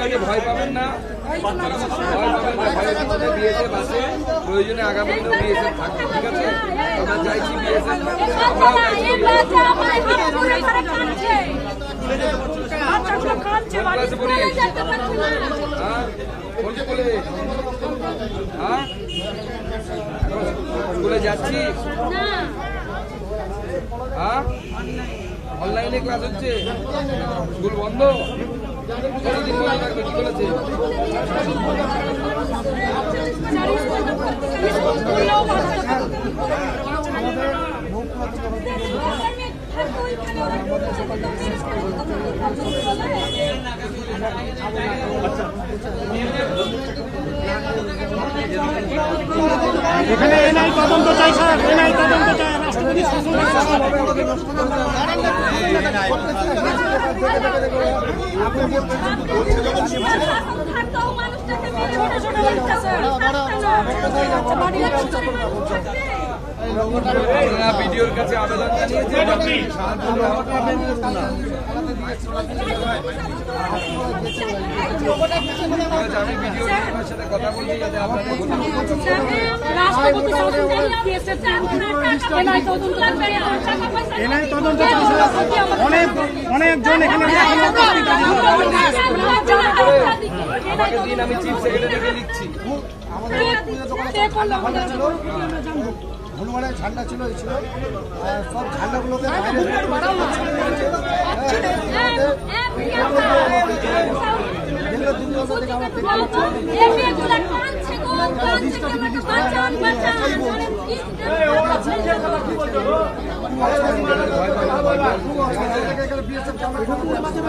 ঠিক ভয় পাবেন না। ভয় পাবেন না ভয় পাবেন না বিএসএফ প্রয়োজনে আগামী দিনেও বিএসএফ থাকবে ঠিক আছে? আমরা চাইছি বিএসএফ হ্যাঁ? স্কুলে? হ্যাঁ? স্কুলে যাচ্ছিস হ্যাঁ? অনলাইনে ক্লাস হচ্ছে? স্কুল বন্ধ? এখানে এনআই তদন্ত চাই স্যার। এনআই তদন্ত চাই। ভিডিওর কাছে আবেদন জানিয়েছেন অনেক অনেকজন এখানে এখনও হনুমানের ঝান্ডা ছিল এই ছিল সব ঝান্ডাগুলোকে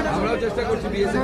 আমরাও চেষ্টা করছি বিএসএফ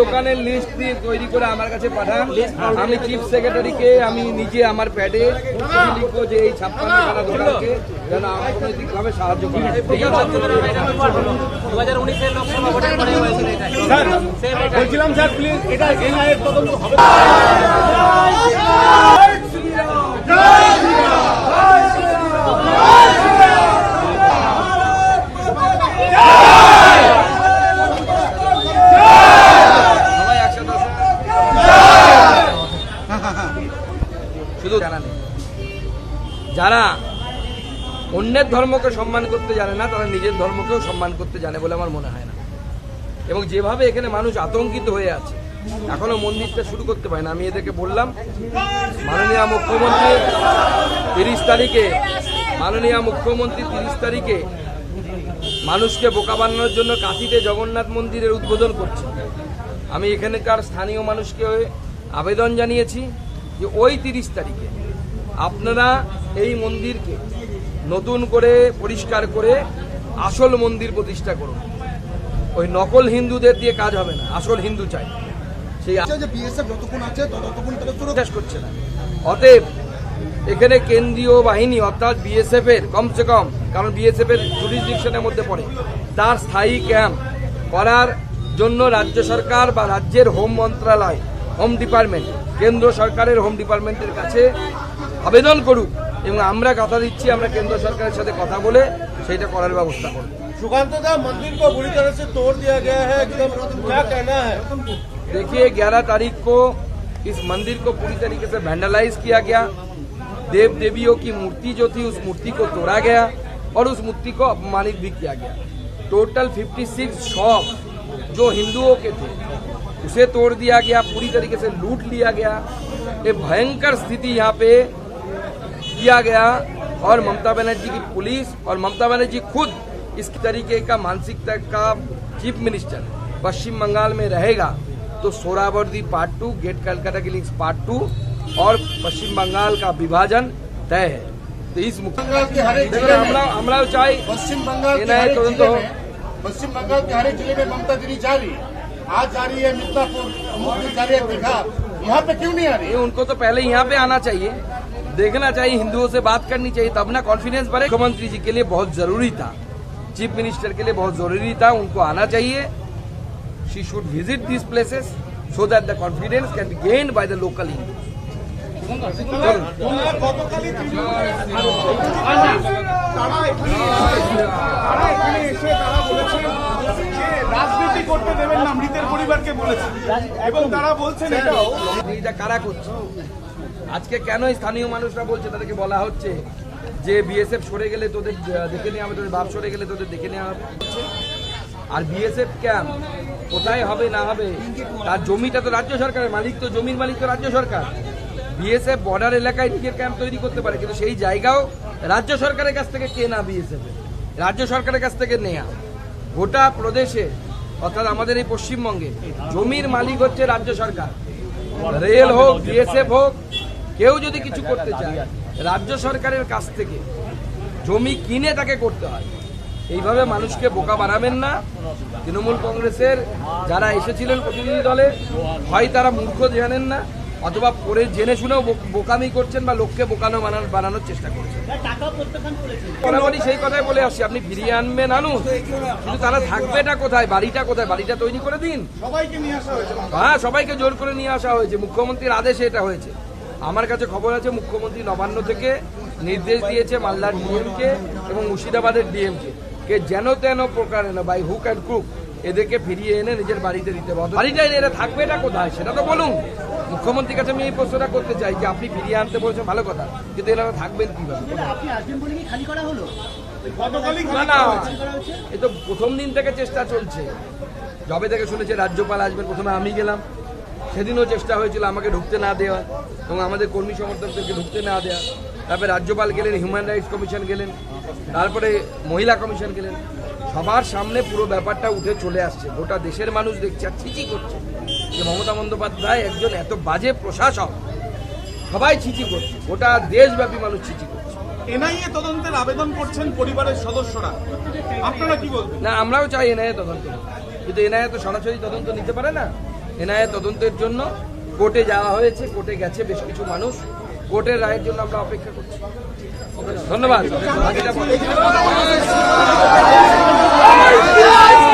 দোকানের লিস্ট দিয়ে তৈরি করে আমার কাছে পাঠান আমি চিফ সেক্রেটারিকে আমি নিজে আমার প্যাডে লিখব যে এই স্যার বলছিলাম, স্যার প্লিজ এটা এনআই তদন্ত হবে। শুধু যারা অন্যের ধর্মকে সম্মান করতে জানে না, তারা নিজের ধর্মকেও সম্মান করতে জানে বলে আমার মনে হয় না। এবং যেভাবে এখানে মানুষ আতঙ্কিত হয়ে আছে এখনও মন্দিরটা শুরু করতে পারে না। আমি এদেরকে বললাম, মাননীয় মুখ্যমন্ত্রী তিরিশ তারিখে, মাননীয় মুখ্যমন্ত্রী তিরিশ তারিখে মানুষকে বোকা বানানোর জন্য কাঁথিতে জগন্নাথ মন্দিরের উদ্বোধন করছে। আমি এখানকার স্থানীয় মানুষকে আবেদন জানিয়েছি যে ওই তিরিশ তারিখে আপনারা এই মন্দিরকে নতুন করে পরিষ্কার করে আসল মন্দির প্রতিষ্ঠা করুন। ওই নকল হিন্দুদের দিয়ে কাজ হবে না, আসল হিন্দু চাই। সেই যে বিএসএফ যতক্ষণ আছে ততক্ষণ তারা সুরক্ষা বিশ্বাস করছে না অতএব এখানে কেন্দ্রীয় বাহিনী অর্থাৎ বিএসএফ এর কমসে কম কারণ বিএসএফ এর জুরিসডিকশনের মধ্যে পড়ে তার স্থায়ী ক্যাম্প করার জন্য রাজ্য সরকার বা রাজ্যের হোম মন্ত্রণালয় হোম ডিপার্টমেন্ট কেন্দ্র সরকারের হোম ডিপার্টমেন্টের কাছে আবেদন করুক এবং আমরা কথা দিচ্ছি আমরা কেন্দ্র সরকারের সাথে কথা বলে সেইটা করার ব্যবস্থা করব सुकांत दा मंदिर को बुरी तरह से तोड़ दिया गया है एकदम क्या कहना है देखिए 11 तारीख को इस मंदिर को पूरी तरीके से वैंडलाइज किया गया। देव देवियों की मूर्ति जो थी, उस मूर्ति को तोड़ा गया और उस मूर्ति को अपमानित भी किया गया। टोटल 56 शॉप जो हिंदुओं के थे, उसे तोड़ दिया गया, पूरी तरीके से लूट लिया गया। ये भयंकर स्थिति यहाँ पे किया गया और ममता बनर्जी की पुलिस और ममता बनर्जी खुद इस तरीके का मानसिकता का चीफ मिनिस्टर पश्चिम बंगाल में रहेगा। तो Suhrawardy part two gate Calcutta की लिंक्स पार्ट टू और पश्चिम बंगाल का विभाजन तय है। तो इस हमला ऊंचाई पश्चिम बंगाल पश्चिम बंगाल के हर ज़िले में ममता दीदी जा रही आज जा रही है मिर्जापुर जा रही है दीघा। यहाँ पे क्यों नहीं आ रही? उनको तो पहले यहाँ पे आना चाहिए। देखना चाहिए हिंदुओं से बात करनी चाहिए तब ना कॉन्फिडेंस बढ़े। मुख्यमंत्री जी के लिए बहुत ज़रूरी था। चीफ मिनिस्टर के लिए बहुत ज़रूरी था उनको आना चाहिए। she should visit these places so that the confidence can be gained by the local Hindus. আজকে কেন স্থানীয় মানুষরা বলছে তাদেরকে বলা হচ্ছে যে বিএসএফ সরে গেলে তোদের দেখে নেওয়া হবে তোদের বাপ সরে গেলে তোদের দেখে নেওয়া হবে আর বিএসএফ ক্যাম্প কোথায় হবে, না হবে? তার জমিটা তো রাজ্য সরকারের মালিক, তো জমির মালিক তো রাজ্য সরকার। বিএসএফ বর্ডার এলাকায় নিজের ক্যাম্প তৈরি করতে পারে, কিন্তু সেই জায়গাও রাজ্য সরকারের কাছ থেকে কেনা বিএসএফ রাজ্য সরকারের কাছ থেকে নেয়া। গোটা প্রদেশে, অর্থাৎ আমাদের এই পশ্চিমবঙ্গে, জমির মালিক হচ্ছে রাজ্য সরকার। রেল হোক বিএসএফ হোক, কেউ যদি কিছু করতে চায়, রাজ্য সরকারের কাছ থেকে জমি কিনে তাকে করতে হয়। এইভাবে মানুষকে বোকা বানাবেন না। তৃণমূল কংগ্রেসের যারা এসেছিলেন প্রতিনিধি দলে হয় তারা মূর্খ জানেন না অথবা পরে জেনে শুনেও বোকামি করছেন বা লোককে বোকানো বানানোর চেষ্টা করছেন। বরাবরই সেই কথাই বলে আসছি আপনি ফিরিয়ে আনবেন আনুন কিন্তু তারা থাকবেটা কোথায় বাড়িটা কোথায়? বাড়িটা তৈরি করে দিন। হ্যাঁ সবাইকে জোর করে নিয়ে আসা হয়েছে। মুখ্যমন্ত্রীর আদেশে এটা হয়েছে। আমার কাছে খবর আছে মুখ্যমন্ত্রী নবান্ন থেকে নির্দেশ দিয়েছে মালদার ডিএমকে এবং মুর্শিদাবাদের ডিএমকে। কে যেন তেন প্রকারে না বাই হুক অ্যান্ড ক্রুক এদেরকে ফিরিয়ে এনে নিজের বাড়িতে দিতে হবে। বাড়িটা এনে এরা থাকবে এটা কোথায়? সেটা তো বলুন। মুখ্যমন্ত্রীর কাছে আমি এই প্রশ্নটা করতে চাই যে আপনি ফিরিয়ে আনতে বলছেন ভালো কথা। কিন্তু এনারা থাকবেন কীভাবে? না না। এ তো প্রথম দিন থেকে চেষ্টা চলছে। যবে থেকে শুনেছে রাজ্যপাল আসবেন প্রথমে আমি গেলাম। সেদিনও চেষ্টা হয়েছিল আমাকে ঢুকতে না দেওয়া এবং আমাদের কর্মী সমর্থকদেরকে ঢুকতে না দেওয়া তারপরে রাজ্যপাল গেলেন হিউম্যান রাইটস কমিশন গেলেন তারপরে মহিলা কমিশন গেলেন। সবার সামনে পুরো ব্যাপারটা উঠে চলে আসছে। গোটা দেশের মানুষ দেখছে আর ছিচি করছে যে মমতা বন্দ্যোপাধ্যায় একজন এত বাজে প্রশাসক। সবাই ছিচি করছে গোটা দেশব্যাপী মানুষ ছিচি করছে। এনআইএ তদন্তের আবেদন করছেন পরিবারের সদস্যরা। আপনারা কি বলবেন? না আমরাও চাই এনআইএ তদন্ত। কিন্তু এনআইএ তো সরাসরি তদন্ত নিতে পারে না। এনআইএ তদন্তের জন্য কোর্টে যাওয়া হয়েছে, কোর্টে গেছে বেশ কিছু মানুষ। কোর্টের রায়ের জন্য আমরা অপেক্ষা করছি। ধন্যবাদ।